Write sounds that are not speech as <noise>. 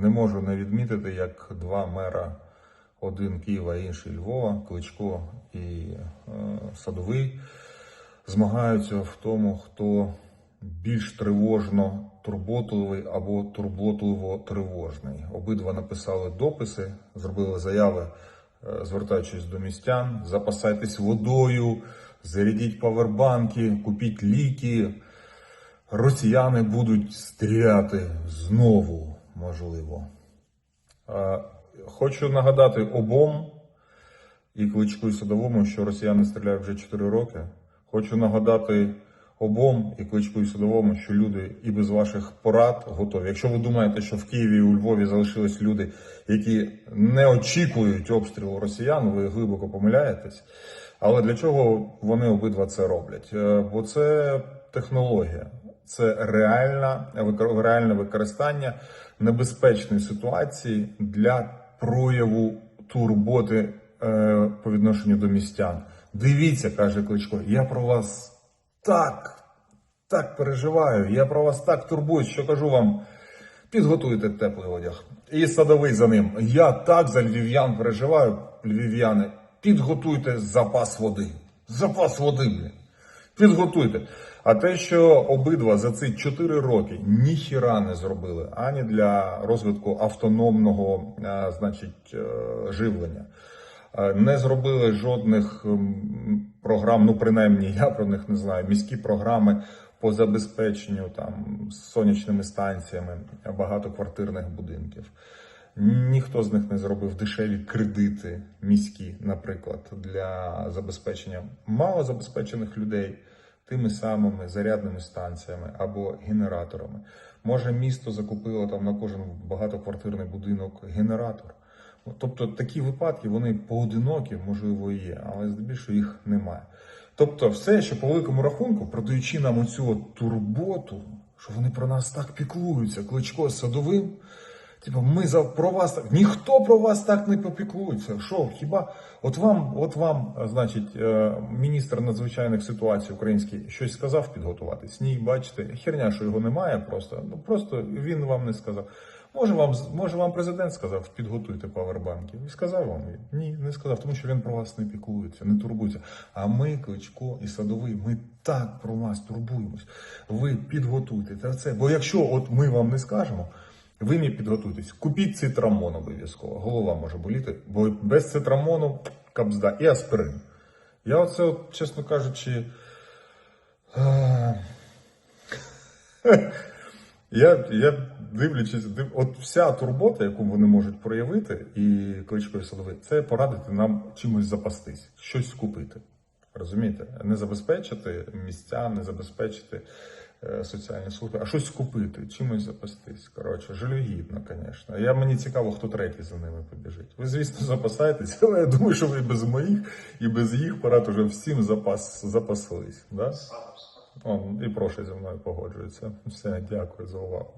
Не можу не відмітити, як два мера, один Києва, інший Львова, Кличко і е, Садовий, змагаються в тому, хто більш тривожно турботливий або турботливо тривожний. Обидва написали дописи, зробили заяви, е, звертаючись до містян: запасайтесь водою, зарядіть павербанки, купіть ліки. Росіяни будуть стріляти знову, можливо. Хочу нагадати обом і Кличку і Садовому, що росіяни стріляють вже 4 роки. Хочу нагадати обом і Кличку і Садовому, що люди і без ваших порад готові. Якщо ви думаєте, що в Києві і у Львові залишились люди, які не очікують обстрілу росіян, ви глибоко помиляєтесь. Але для чого вони обидва це роблять? Е, Бо це технологія, це реальна, реальне використання небезпечної ситуації для прояву турботи е, по відношенню до містян. Дивіться, каже Кличко, я про вас так, так переживаю, я про вас так турбуюсь, що кажу вам, підготуйте теплий одяг. І садовий за ним. Я так за львів'ян переживаю, львів'яни, підготуйте запас води. Запас води, блін. Підготуйте. А те, що обидва за ці 4 роки ніхіра не зробили ані для розвитку автономного, е, значить, е, живлення, е, не зробили жодних програм, ну принаймні я про них не знаю. Міські програми по забезпеченню там сонячними станціями багатоквартирних будинків. Ніхто з них не зробив дешеві кредити міські, наприклад, для забезпечення малозабезпечених людей тими самими зарядними станціями або генераторами. Може, місто закупило там на кожен багатоквартирний будинок генератор. Тобто такі випадки вони поодинокі, можливо, є, але здебільшого їх немає. Тобто, все, що по великому рахунку, продаючи нам оцю турботу, що вони про нас так піклуються, кличко з садовим. Типу, ми за про вас так. Ніхто про вас так не попіклується. Що, хіба от вам, от вам, значить, е, міністр надзвичайних ситуацій український щось сказав підготуватись? Ні, бачите, херня, що його немає, просто ну просто він вам не сказав. Може, вам може вам президент сказав, підготуйте павербанки. І сказав вам? Ні, не сказав, тому що він про вас не піклується, не турбується. А ми, Кличко і Садовий, ми так про вас турбуємось. Ви підготуйте це. Бо якщо от ми вам не скажемо. Ви мені підготуйтесь, купіть цитрамон обов'язково. Голова може боліти, бо без цитрамону капзда і аспирин. Я оце, от, чесно кажучи, е, <laughs> я, я дивлячись, див, от вся турбота, яку вони можуть проявити, і кличко і садовий, це порадити нам чимось запастись, щось купити. Розумієте? Не забезпечити місця, не забезпечити соціальні служби, а щось купити, чимось запастись. Коротше, жалюгідно, звісно. Я мені цікаво, хто третій за ними побіжить. Ви, звісно, запасаєтесь, <laughs> але я думаю, що ви без моїх, і без їх порад уже всім запас, запаслись. Да? О, і прошу зі мною погоджується. Все, дякую за увагу.